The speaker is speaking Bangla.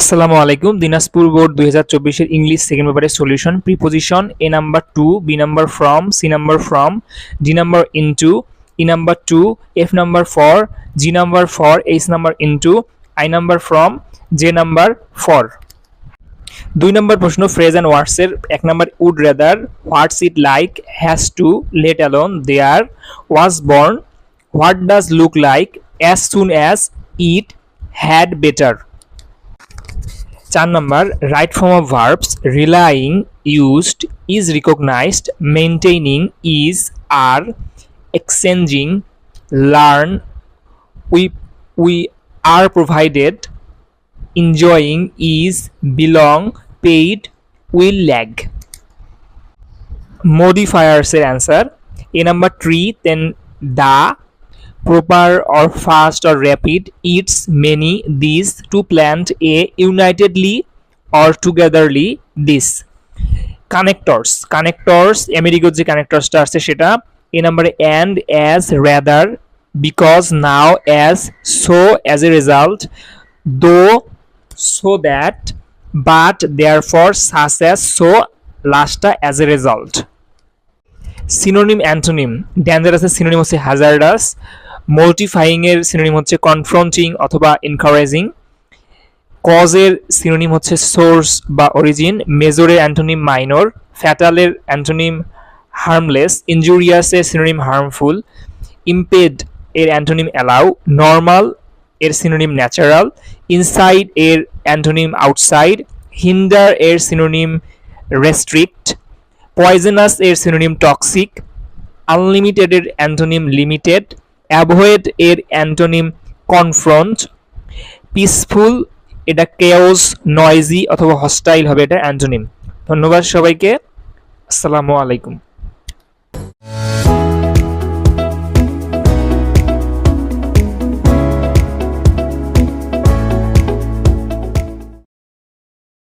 আসসালামু আলাইকুম, দিনাজপুর বোর্ড দুই হাজার চব্বিশের ইংলিশ সেকেন্ড পেপারের solution, preposition, A number to, B number from, C number from D number into, E number to, F number for, G number for, H number into, I number from, J number for. দুই নম্বর প্রশ্ন, ফ্রেজ অ্যান্ড ওয়ার্ডসের, এক নম্বর would rather what's it like, has to, let alone there was born, what does look like, as soon as it, had better. চার নম্বর right form of verbs relying used is recognised maintaining is are exchanging learn we we are provided enjoying is belong paid will modifiers এর answer. A number tree then the proper or fast or rapid its many these to plant a unitedly or togetherly this connectors connectors আমেরিকার যে কানেক্টরসটা আছে সেটা এ নাম্বারে and as rather because now as so as a result though so that but therefore such as so লাস্টটা as a result synonym antonym ড্যাঞ্জারাসের synonym হচ্ছে হ্যাজার্ডাস মোটিফাইং এর সিনোনিম হচ্ছে কনফ্রন্টিং অথবা এনকারেজিং কজের সিনোনিম হচ্ছে সোর্স বা অরিজিন মেজরের অ্যান্টোনিম মাইনর ফ্যাটালের অ্যান্টোনিম হার্মলেস ইনজুরিয়াসের সিনোনিম হার্মফুল ইম্পেড এর অ্যান্টোনিম অ্যালাউ নর্মাল এর সিনোনিম ন্যাচারাল ইনসাইড এর অ্যান্টোনিম আউটসাইড হিন্ডার এর সিনোনিম রেস্ট্রিক্ট পয়জনাস এর সিনোনিম টক্সিক আনলিমিটেড এর অ্যান্টোনিম লিমিটেড অ্যাভয়েড এর অ্যান্টোনিম কনফ্রন্ট, পিসফুল, এটা কেওস নয়েজি অথবা হস্টাইল হবে, এটা অ্যান্টোনিম। ধন্যবাদ সবাইকে। আসসালামু আলাইকুম।